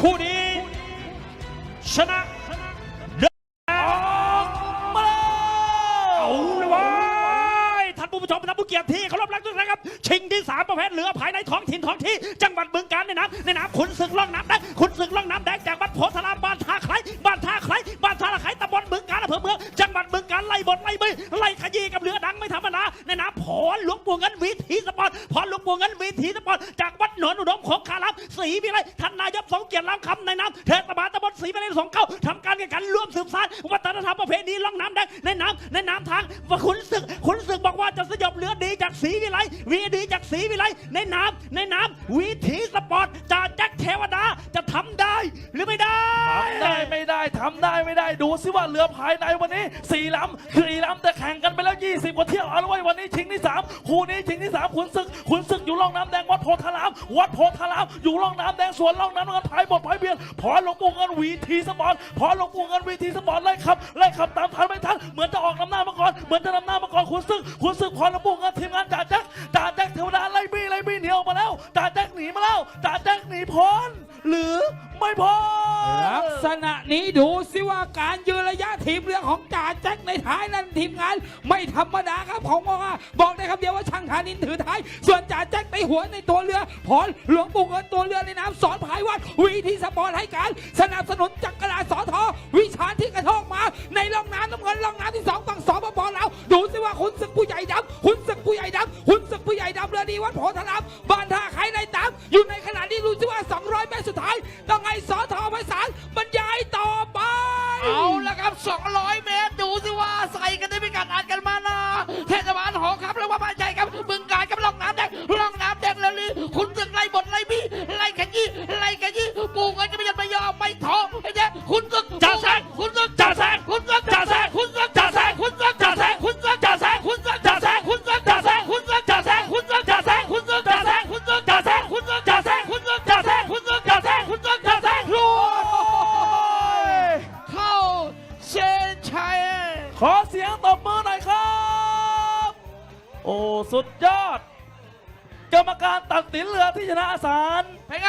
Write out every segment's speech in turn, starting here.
คู่นี้ชนะเดินออกมาเอาเลยเว้ยท่านผู้ชมท่านผู้เกียรติที่เคารพรักทุกท่านครับ ชิงที่สามประเภทเรือภายในท้องถิ่นท้องที่ จังหวัดบึงกาฬในน้ำในน้ำขุนศึกล่องน้ำแดงขุนศึกล่องน้ำแดงจากบ้านโพธารามบ้านท่าไคร้บ้านท่าไคร้บ้านท่าละไคร้ตำบลบึงกาฬอำเภอเมืองจังหวัดบึงกาฬไล่บทไล่มือไล่ขยี้กับเรือดังไม่ธรรมดาในน้ำพรหลวงปู่เงินวิถีสปอร์ตพรหลวงปู่เงินวิถีสปอร์ตจากวัดหนอนอุดมของคาราม ศรีวิไลท่านนายกสงเกียรติล้ำคำในน้ำเทศบาลตำบลศรีวิไลสงเข้าทำการแข่งขันร่วมสืบสานวัฒนธรรมประเพณีล่องน้ำแดงในน้ำในน้ำทางว่าขุนศึกขุนศึกบอกว่าจะสยบเรือดีจากศรีวิไลวีดีจากศรีวิไลในน้ำในน้ำวิถีสปอร์ตจ่าแจ็คเทวดาจะทำได้หรือไม่ได้ทำได้ไม่ ได้ทำได้ไม่ได้ดูซิว่าเรือภายในวันนี้สี่ลำคืออีลำแต่แข่งกันไปแล้ว 20 กว่าเที่ยวเอาละไว้ยวันนี้ชิงที่สามคู่นี้ชิงที่สามขุนศึกขุนศึกอยู่ร่องน้ำแดงวัดโพธารามวัดโพธารามอยู่ร่องน้ำแดงสวนร่องน้ำเงินพายบทพายเบียนพอหลวงปู่เงินวีทีสปอร์ตพอหลวงปู่เงินวีทีสปอร์ตไล่ขับไล่ขับตามทันไม่ทันเหมือนจะออกนำหน้ามาก่อนเหมือนจะนำหน้ามาก่อนขุนศึกขุนศึกพอหลวงปู่เงินทีมงานจ่าแจ็คจ่าแจ็คเทวดาไล่บี้ไล่บี้เหนียวมาแล้วจ่าแจ็คหนีมาแล้วจ่าแจ็คหนีพ้นหรือ ไม่พ้นลักษณะนี้ดูสิว่าการยืนระยะทีมเรือของจ่าแจ็คในท้ายนั้นทีมงาน ไม่ธรรมดาครับผมบอกว่าบอกได้คำเดียวว่าช่างธานินถือท้าย ส่วนจ่าแจ็คในหัวในตัวเรือพรหลวงปู่เงินตัวเรือในน้ำสอนภายวัดวีทีสปอร์ตให้การ สนับสนุนจักรราสอทอวิชาญที่กระโทกมา ในร่องน้ำน้ำเงินร่องน้ำที่สองฝั่งสปปลาวดูสิว่าขุนศึกผู้ใหญ่ดำ ครับ 200 เมตร ดูสิว่าใส่กันได้ไม่กัดอัดกันมานะเทศบาลหอครับแล้วว่าบ้านใหญ่ครับบึงการกับล่องน้ำแดงล่องน้ำแดงแล้วลือคุณตึกไล่บทไล่บี้ไล่ขยี้ไล่ขยี้ ขอเสียงตบมือหน่อยครับ โอ้สุดยอด กรรมการตัดสินเรือที่ชนะสารเป็นไง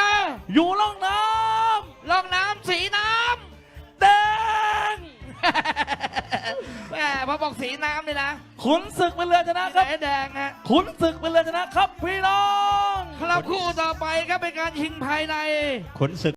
อยู่ล่องน้ล่องน้ำสีน้ำแดงำแหมพอบอกสีน้ำเลยนะขุนศึกเป็นเรือชนะครับแดงแดงฮะขุนศึกเป็นเรือชนะครับพี่น้อง ครับคู่ต่อไปครับเป็นการชิงภายใน ขนศึก